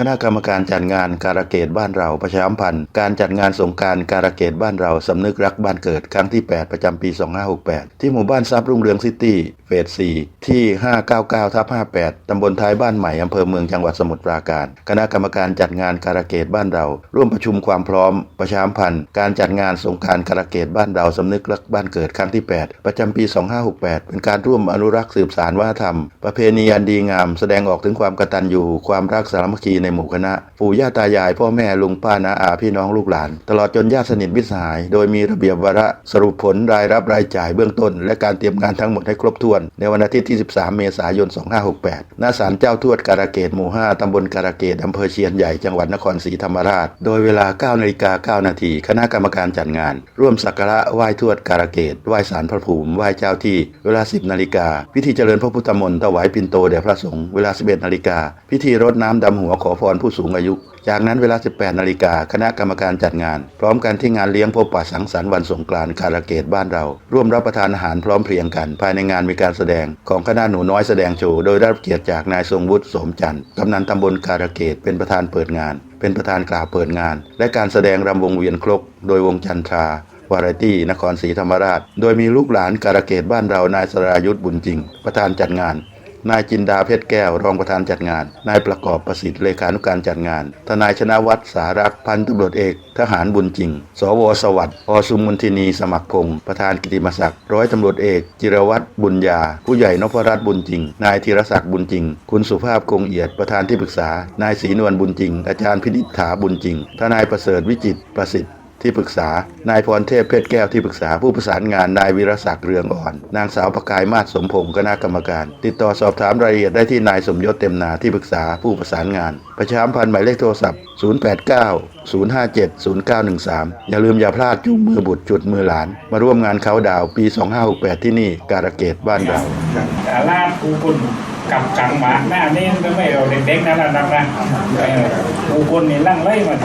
คณะกรรมการจัดงานการะเกดบ้านเราประชาสัมพันธ์ การจัดงานสงการการะเกดบ้านเราสำนึกรักบ้านเกิดครั้งที่ 8 ประจำปี 2568 ที่หมู่บ้านทรัพย์รุ่งเรืองซิตี้เฟส 4 ที่ 599ทับ58 ตำบลท้ายบ้านใหม่อำเภอเมืองจังหวัดสมุทรปราการ คณะกรรมการจัดงานการะเกดบ้านเรา ร่วมประชุมความพร้อมประชาสัมพันธ์ การจัดงานสงการการะเกดบ้านเราสำนึกรักบ้านเกิดครั้งที่ 8 ประจำปี 2568 เป็นการร่วมอนุรักษ์สืบสานวัฒนธรรม ประเพณีอันดีงาม แสดงออกถึงความกตัญญูความรักสามัคคีในหมู่คณะ ปู่ย่าตายาย พ่อแม่ลุงป้าน้าอาพี่น้องลูกหลาน ตลอดจนญาติสนิทมิตรสหาย โดยมีระเบียบวาระสรุปผลรายรับรายจ่ายเบื้องต้น และการเตรียมงานทั้งหมดให้ครบถ้วน ในวันอาทิตย์ที่ 13 เมษายน 2568 ณ ศาลเจ้าทวดการะเกดหมู่ 5 ตำบลการะเกดอำเภอเชียนใหญ่ จังหวัดนครศรีธรรมราช โดยเวลา9นาฬิกา9นาทีคณะกรรมการจัดงาน ร่วมสักการะไหว้ทวดการะเกดไหว้ศาลพระภูมิไหว้เจ้าที่เวลา 10นาฬิกาพิธีเจริญพระพุทธมนต์ถวายปิ่นโตแด่พระสงฆ์เวลา 11นาฬิกาพิธีรดน้ำดำหัวขอพรผู้สูงอายุ จากนั้นเวลา 18 นาฬิกาคณะกรรมการจัดงาน พร้อมกันที่งานเลี้ยงพบปะสังสรรค์วันสงกรานต์คาราเกตบ้านเรา ร่วมรับประทานอาหารพร้อมเพรียงกัน ภายในงานมีการแสดง ของคณะหนูน้อยแสดงโชว์โดยได้รับเกียรติจากนายทรงวุฒิสมจันทร์กำนันตำบลคาราเกตเป็นประธานเปิดงาน เป็นประธานกล่าวเปิดงาน และการแสดงรำวงเวียนครก โดยวงจันทราวาไรตี้นครศรีธรรมราช โดยมีลูกหลานการะเกตบ้านเรานายสรายุทธบุญจริง ประธานจัดงาน นายจินดาเพชรแก้วรองประธานจัดงาน นายประกอบประสิทธิ์เลขานุการจัดงาน ทนายชนะวัฒน์สารักพันตำรวจเอก ทหารบุญจริง สวสวัสดิ์อสุมนทินีสมัครพงศ์ประธานกิติมศักดิ์ร้อยตำรวจเอก จิรวัตรบุญญา ผู้ใหญ่นพรัตน์บุญจริง นายธีรศักดิ์บุญจริง คุณสุภาพคงเอียดประธานที่ปรึกษา นายศรีนวลบุญจริง อาจารย์พินิษฐาบุญจริง ทนายประเสริฐวิจิตประสิทธิ์ ที่ปรึกษา นายพรเทพเพชรแก้วที่ปรึกษาผู้ประสานงานนายวิรศักดิ์เรืองอ่อน นางสาวประกายมาศสมพงศ์คณะกรรมการ ติดต่อสอบถามรายละเอียดได้ที่นายสมยศเต็มนาที่ปรึกษาผู้ประสานงาน ประชามพันธ์หมายเลขโทรศัพท์ 089 057 0913 อย่าลืมอย่าพลาดจุงมือบุตรจุดมือหลาน มาร่วมงานเขาดาวปี 2568 ที่นี่การะเกดบ้านเราแต่ลาดผู้คนกับกังหมาหน้านี่ไม่เอาเด็กๆนะระดับนะเออผู้คนนี่ลั่งไล่มัน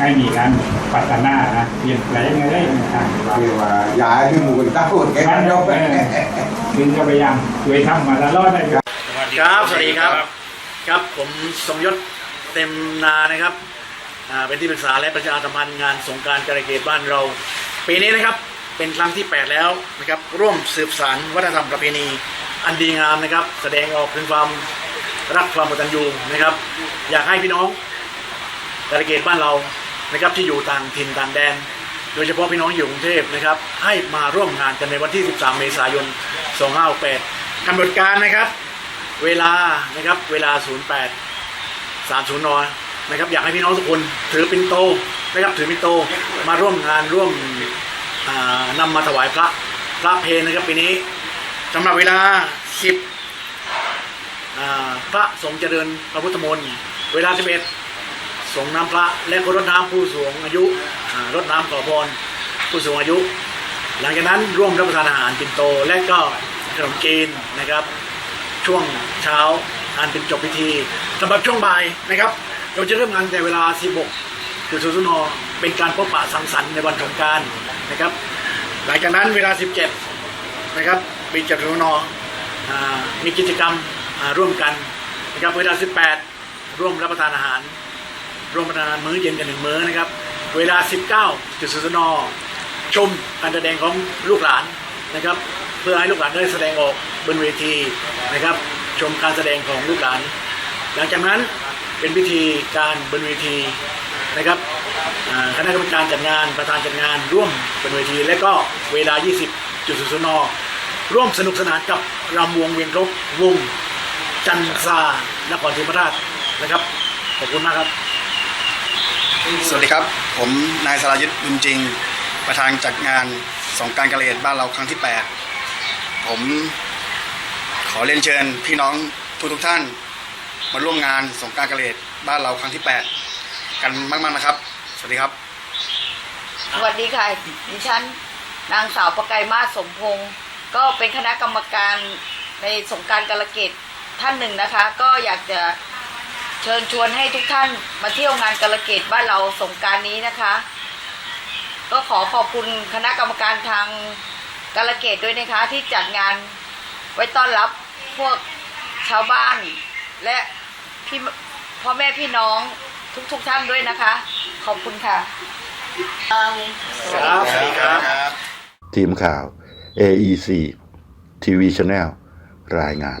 ให้มีการพัฒนานะเปลี่ยนแปลงอะไรต่างคือว่าย้ายที่หมู่เต้าแกๆมันยกไปเออถึงก็พยายามช่วยทำมาตลอดนะครับครับสวัสดีครับ ครับผมสมยศเต็มนานะครับอ่าเป็นที่ปรึกษาและประชาสัมพันธ์งานสงกรารการะเกดบ้านเราปีนี้นะครับเป็นครั้งที่ 8 แล้วนะครับร่วมสืบสานวัฒนธรรมประเพณีอันดีงามนะครับ แสดงออกถึงความรักความกตัญญูนะครับ อยากให้พี่น้องการะเกดบ้านเรา นะครับที่อยู่ต่างถิ่นต่างแดน โดยเฉพาะพี่น้องอยู่กรุงเทพนะครับให้มาร่วมงานกันในวันที่ 13 เมษายน 2568กำหนดการนะครับ เวลานะครับเวลา 08 30นนะครับอยากให้พี่น้องทุกคนถือปินโตนะครับถือปินโตมาร่วมงานร่วมอ่านำมาถวายพระพระเพลนะครับปีนี้สำหรับเวลา 10อ่าพระสงฆ์เจริญพระพุทธมนต์เวลา 11 ส่งน้ำพระและก็รดน้ำผู้สูงอายุรดน้ำขอพรผู้สูงอายุ หลังจากนั้นร่วมรับประทานอาหารปินโตและก็ขนมจีนนะครับ ช่วงเช้าอันเป็นจบพิธีสำหรับช่วงบ่ายนะครับ เราจะเริ่มงานแต่เวลา 16จุดศูนย์นเป็นการพบปะสังสรรค์ในวันสงการนะครับ หลังจากนั้นเวลา 17 นะครับมีจัดรนอ่ามีกิจกรรมร่วมกันนะครับเวลา 18 ร่วมรับประทานอาหาร ร่วมประทานมื้อเย็นกันหนึ่งมื้อนะครับ เวลา 19จุดสุสนชมการแสดงของลูกหลานนะครับ เพื่อให้ลูกหลานได้แสดงออกบนเวทีนะครับ ชมการแสดงของลูกหลาน หลังจากนั้นเป็นพิธีการบนเวทีนะครับคณะกรรมการจัดงานประธานจัดงานร่วมบนเวที และก็เวลา 20จุดสุสนร่วมสนุกสนานกับรำวงเวียนครบวงจันทรานครศรีธรรมราชนะครับ ขอบคุณมากครับ สวัสดีครับ ผมนายสรายุทธ์บุญจริง ประธานจัดงานสงการกระเหรี่ยงบ้านเราครั้งที่ 8 ผมขอเรียนเชิญพี่น้องทุกทุกท่าน มาร่วมงานสงการกระเหรี่ยงบ้านเราครั้งที่ 8 กันมากๆนะครับ สวัสดีครับสวัสดีค่ะดิฉันนางสาวประกายมาศสมพงศ์ก็เป็นคณะกรรมการในสงการกาลเกตท่านหนึ่งนะคะ ก็อยากจะ เชิญชวนให้ทุกท่านมาเที่ยวงานกาลเกตบ้านเราสงกรารนี้นะคะ ก็ขอขอบคุณคณะกรรมการทางกาลเกตด้วยนะคะ ที่จัดงานไว้ต้อนรับพวกชาวบ้าน และพี่พ่อแม่พี่น้องทุกๆทท่านด้วยนะคะ ขอบคุณค่ะครับสวัสดีครับ ทีมข่าว AEC TV Channel รายงาน